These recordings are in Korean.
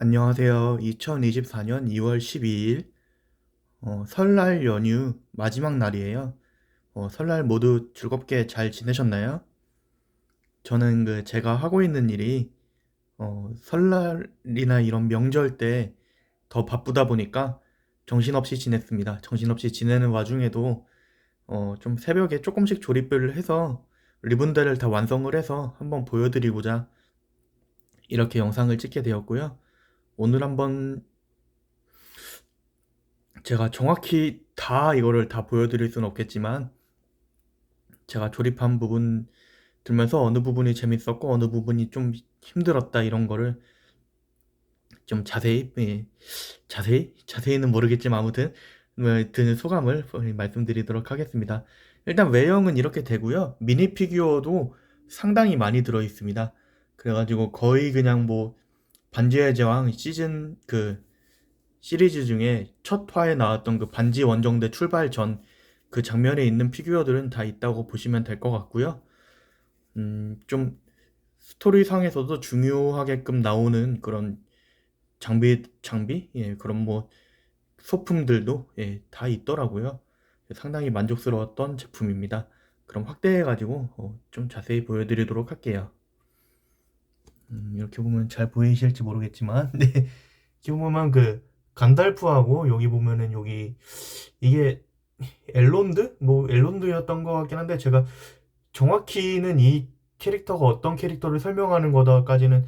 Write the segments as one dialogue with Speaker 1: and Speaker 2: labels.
Speaker 1: 안녕하세요. 2024년 2월 12일 어, 설날 연휴 마지막 날이에요. 어, 설날 모두 즐겁게 잘 지내셨나요? 저는 그 제가 하고 있는 일이 어, 설날이나 이런 명절 때 더 바쁘다 보니까 정신없이 지냈습니다. 정신없이 지내는 와중에도 어, 좀 새벽에 조금씩 조립을 해서 리본들을 다 완성을 해서 한번 보여드리고자 이렇게 영상을 찍게 되었고요. 오늘 한번 제가 정확히 다 이거를 다 보여드릴 수는 없겠지만 제가 조립한 부분 들면서 어느 부분이 재밌었고 어느 부분이 좀 힘들었다 이런 거를 좀 자세히 예, 자세히 자세히는 모르겠지만 아무튼 뭐, 드는 소감을 말씀드리도록 하겠습니다. 일단 외형은 이렇게 되고요. 미니 피규어도 상당히 많이 들어 있습니다. 그래가지고 거의 그냥 뭐 반지의 제왕 시즌 그 시리즈 중에 첫 화에 나왔던 그 반지 원정대 출발 전 그 장면에 있는 피규어들은 다 있다고 보시면 될 것 같고요. 음, 좀 스토리상에서도 중요하게끔 나오는 그런 장비, 장비? 예, 그런 뭐 소품들도 예, 다 있더라고요. 상당히 만족스러웠던 제품입니다. 그럼 확대해가지고 어, 좀 자세히 보여드리도록 할게요. 음, 이렇게 보면 잘 보이실지 모르겠지만, 네. 이렇게 보면 그 간달프하고 여기 보면은 여기 이게 엘론드? 뭐 엘론드였던 것 같긴 한데 제가 정확히는 이 캐릭터가 어떤 캐릭터를 설명하는 거다까지는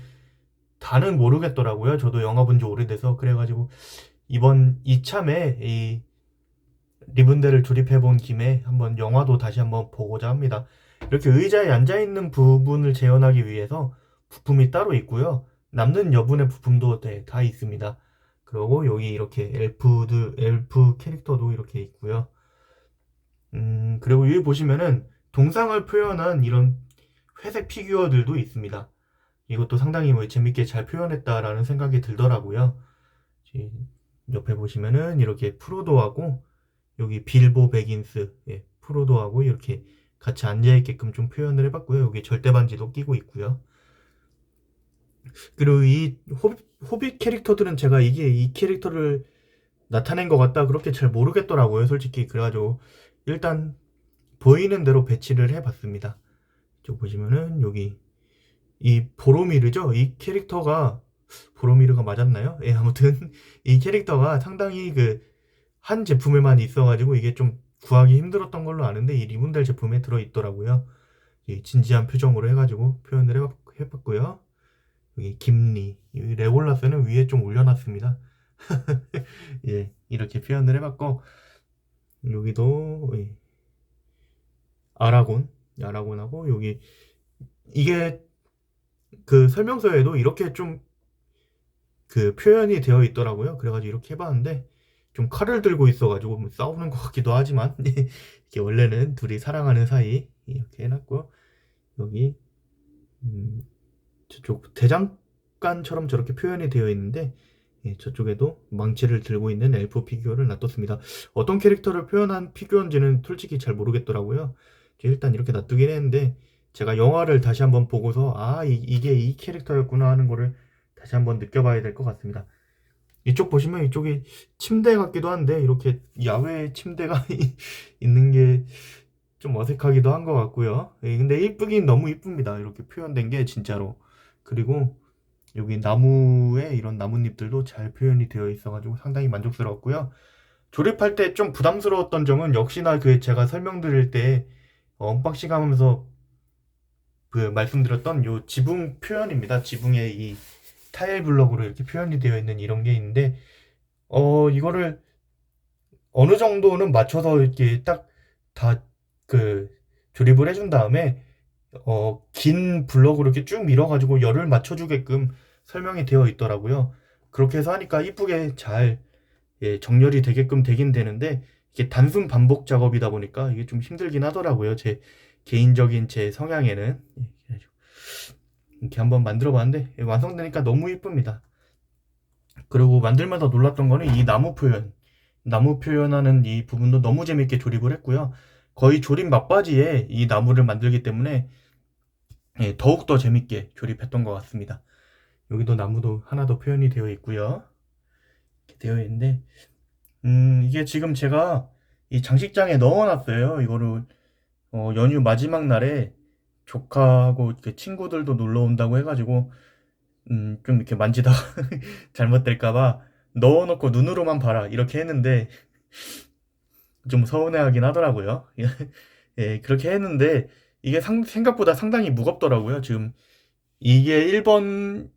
Speaker 1: 다는 모르겠더라고요. 저도 영화 본 지 오래돼서 그래가지고 이번 이참에 이 리븐데를 조립해 본 김에 한번 영화도 다시 한번 보고자 합니다. 이렇게 의자에 앉아 있는 부분을 재현하기 위해서 부품이 따로 있고요. 남는 여분의 부품도 네, 다 있습니다. 그리고 여기 이렇게 엘프드 엘프 캐릭터도 이렇게 있고요. 음, 그리고 여기 보시면은 동상을 표현한 이런 회색 피규어들도 있습니다. 이것도 상당히 뭐 재밌게 잘 표현했다라는 생각이 들더라고요. 이 옆에 보시면은 이렇게 프로도하고 여기 빌보 베긴스, 예, 프로도하고 이렇게 같이 앉아 있게끔 좀 표현을 해봤고요. 여기 절대 반지도 끼고 있고요. 그리고 이 호빗, 호빗 캐릭터들은 제가 이게 이 캐릭터를 나타낸 것 같다 그렇게 잘 모르겠더라고요. 솔직히 그래가지고 일단 보이는 대로 배치를 해봤습니다. 저 보시면은 여기 이 보로미르죠? 이 캐릭터가 보로미르가 맞았나요? 예, 아무튼 이 캐릭터가 상당히 그 한 제품에만 있어가지고 이게 좀 구하기 힘들었던 걸로 아는데 이 리본델 제품에 들어있더라고요. 진지한 표정으로 해가지고 표현을 해봤, 해봤고요. 여기 김리, 레골라스는 위에 좀 올려놨습니다. 예, 이렇게 표현을 해봤고 여기도 예. 아라곤, 아라곤하고 여기 이게 그 설명서에도 이렇게 좀 그 표현이 되어 있더라고요. 그래가지고 이렇게 해봤는데 좀 칼을 들고 있어가지고 뭐 싸우는 것 같기도 하지만 이게 원래는 둘이 사랑하는 사이 이렇게 해놨고요. 여기 음, 저쪽 대장간처럼 저렇게 표현이 되어 있는데 예, 저쪽에도 망치를 들고 있는 엘프 피규어를 놔뒀습니다. 어떤 캐릭터를 표현한 피규어인지는 솔직히 잘 모르겠더라고요. 일단 이렇게 놔두긴 했는데 제가 영화를 다시 한번 보고서 아 이, 게이 캐릭터였구나 하는 거를 다시 한번 느껴봐야 될 것 같습니다. 이쪽 보시면 이쪽이 침대 같기도 한데 이렇게 야외 침대가 있는 게 좀 어색하기도 한 것 같고요. 예, 근데 이쁘긴 너무 이쁩니다. 이렇게 표현된 게 진짜로. 그리고 여기 나무에 이런 나뭇잎들도 잘 표현이 되어 있어가지고 상당히 만족스러웠고요. 조립할 때 좀 부담스러웠던 점은 역시나 그 제가 설명드릴 때 언박싱 하면서 그 말씀드렸던 요 지붕 표현입니다. 지붕에 이 타일 블럭으로 이렇게 표현이 되어 있는 이런 게 있는데 어 이거를 어느 정도는 맞춰서 이렇게 딱 다 그 조립을 해준 다음에 어, 긴 블럭으로 이렇게 쭉 밀어가지고 열을 맞춰주게끔 설명이 되어 있더라고요. 그렇게 해서 하니까 이쁘게 잘 예, 정렬이 되게끔 되긴 되는데 이게 단순 반복 작업이다 보니까 이게 좀 힘들긴 하더라고요. 제 개인적인 제 성향에는 예, 이렇게 한번 만들어 봤는데 예, 완성되니까 너무 이쁩니다. 그리고 만들면서 놀랐던 거는 이 나무 표현 나무 표현하는 이 부분도 너무 재밌게 조립을 했고요. 거의 조립 막바지에 이 나무를 만들기 때문에 예, 더욱더 재밌게 조립했던 것 같습니다. 여기도 나무도 하나 더 표현이 되어 있고요. 되어 있는데 음, 이게 지금 제가 이 장식장에 넣어놨어요. 이거를 어, 연휴 마지막 날에 조카하고 이렇게 친구들도 놀러 온다고 해가지고 음, 좀 이렇게 만지다가 잘못될까봐 넣어놓고 눈으로만 봐라 이렇게 했는데 좀 서운해하긴 하더라고요. 예, 그렇게 했는데 이게 상, 생각보다 상당히 무겁더라고요. 지금 이게 1번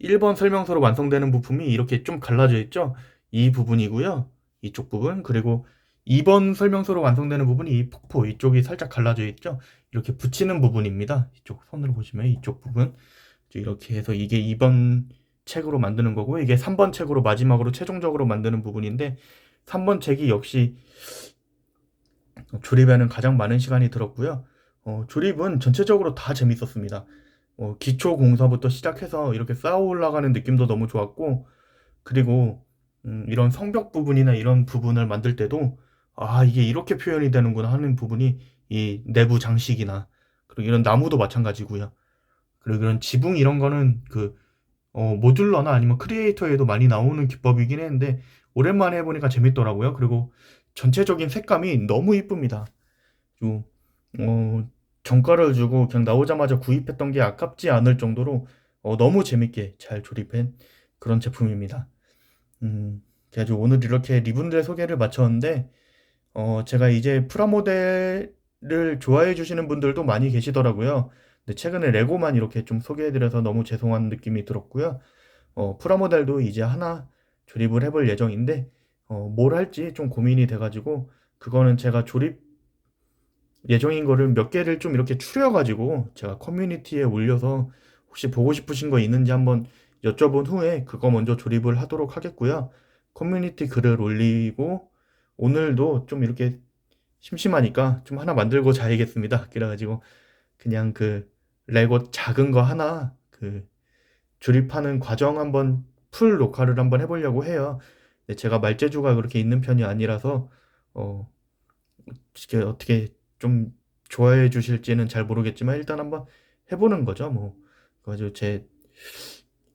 Speaker 1: 1번 설명서로 완성되는 부품이 이렇게 좀 갈라져 있죠. 이 부분이고요. 이쪽 부분 그리고 2번 설명서로 완성되는 부분이 이 폭포 이쪽이 살짝 갈라져 있죠. 이렇게 붙이는 부분입니다. 이쪽 손으로 보시면 이쪽 부분 이렇게 해서 이게 2번 책으로 만드는 거고 이게 3번 책으로 마지막으로 최종적으로 만드는 부분인데 3번 책이 역시 조립에는 가장 많은 시간이 들었고요. 어, 조립은 전체적으로 다 재밌었습니다. 어, 기초 공사부터 시작해서 이렇게 쌓아 올라가는 느낌도 너무 좋았고 그리고 음, 이런 성벽 부분이나 이런 부분을 만들 때도 아 이게 이렇게 표현이 되는구나 하는 부분이 이 내부 장식이나 그리고 이런 나무도 마찬가지고요. 그리고 이런 지붕 이런 거는 그 어, 모듈러나 아니면 크리에이터에도 많이 나오는 기법이긴 했는데 오랜만에 해보니까 재밌더라고요. 그리고 전체적인 색감이 너무 이쁩니다. 좀, 어, 정가를 주고 그냥 나오자마자 구입했던 게 아깝지 않을 정도로 어, 너무 재밌게 잘 조립한 그런 제품입니다. 음, 그래가지고 오늘 이렇게 리분들 소개를 마쳤는데 어, 제가 이제 프라모델을 좋아해 주시는 분들도 많이 계시더라고요. 근데 최근에 레고만 이렇게 좀 소개해드려서 너무 죄송한 느낌이 들었고요. 어, 프라모델도 이제 하나 조립을 해볼 예정인데 어, 뭘 할지 좀 고민이 돼가지고 그거는 제가 조립 예정인 거를 몇 개를 좀 이렇게 추려가지고 제가 커뮤니티에 올려서 혹시 보고 싶으신 거 있는지 한번 여쭤본 후에 그거 먼저 조립을 하도록 하겠고요. 커뮤니티 글을 올리고 오늘도 좀 이렇게 심심하니까 좀 하나 만들고 자야겠습니다. 그래가지고 그냥 그 레고 작은 거 하나 그 조립하는 과정 한번 풀 녹화를 한번 해보려고 해요. 제가 말재주가 그렇게 있는 편이 아니라서 어 어떻게 좀 좋아해 주실지는 잘 모르겠지만 일단 한번 해보는 거죠. 뭐 그래가지고 제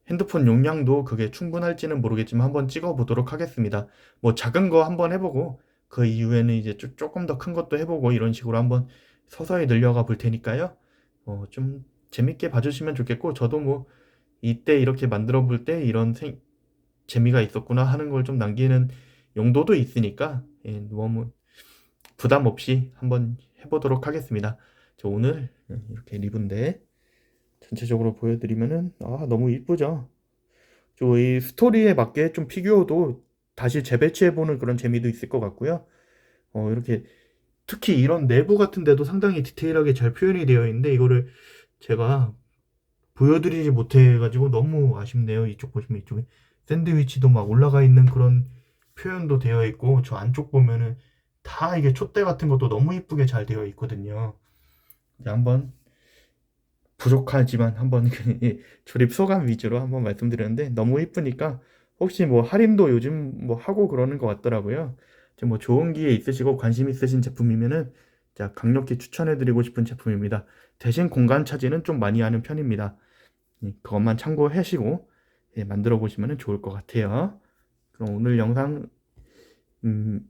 Speaker 1: 핸드폰 용량도 그게 충분할지는 모르겠지만 한번 찍어 보도록 하겠습니다. 뭐 작은 거 한번 해보고 그 이후에는 이제 조- 조금 더 큰 것도 해보고 이런 식으로 한번 서서히 늘려가 볼 테니까요. 어, 좀 재밌게 봐주시면 좋겠고 저도 뭐 이때 이렇게 만들어 볼 때 이런 생, 재미가 있었구나 하는 걸 좀 남기는 용도도 있으니까 예, 너무 부담 없이 한번 해보도록 하겠습니다. 저 오늘 이렇게 리본데 전체적으로 보여드리면은 아 너무 이쁘죠. 저 이 스토리에 맞게 좀 피규어도 다시 재배치해보는 그런 재미도 있을 것 같고요. 어 이렇게 특히 이런 내부 같은 데도 상당히 디테일하게 잘 표현이 되어 있는데 이거를 제가 보여드리지 못해가지고 너무 아쉽네요. 이쪽 보시면 이쪽에 샌드위치도 막 올라가 있는 그런 표현도 되어 있고 저 안쪽 보면은 다 이게 촛대 같은 것도 너무 이쁘게 잘 되어 있거든요. 한번 부족하지만 한번 그 조립 소감 위주로 한번 말씀드렸는데 너무 이쁘니까 혹시 뭐 할인도 요즘 뭐 하고 그러는 것 같더라고요. 뭐 좋은 기회 있으시고 관심 있으신 제품이면은 자 강력히 추천해드리고 싶은 제품입니다. 대신 공간 차지는 좀 많이 하는 편입니다. 예, 그것만 참고하시고 예, 만들어 보시면 좋을 것 같아요. 그럼 오늘 영상 음,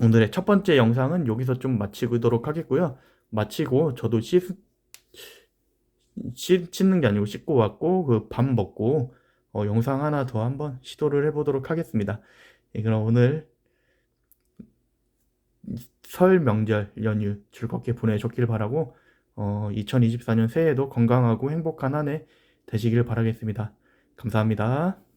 Speaker 1: 오늘의 첫 번째 영상은 여기서 좀 마치도록 하겠고요. 마치고 저도 씻, 씻, 씻는 게 아니고 씻고 왔고 그 밥 먹고 어, 영상 하나 더 한번 시도를 해보도록 하겠습니다. 예, 그럼 오늘 설 명절 연휴 즐겁게 보내셨길 바라고 어, 2024년 새해에도 건강하고 행복한 한 해 되시길 바라겠습니다. 감사합니다.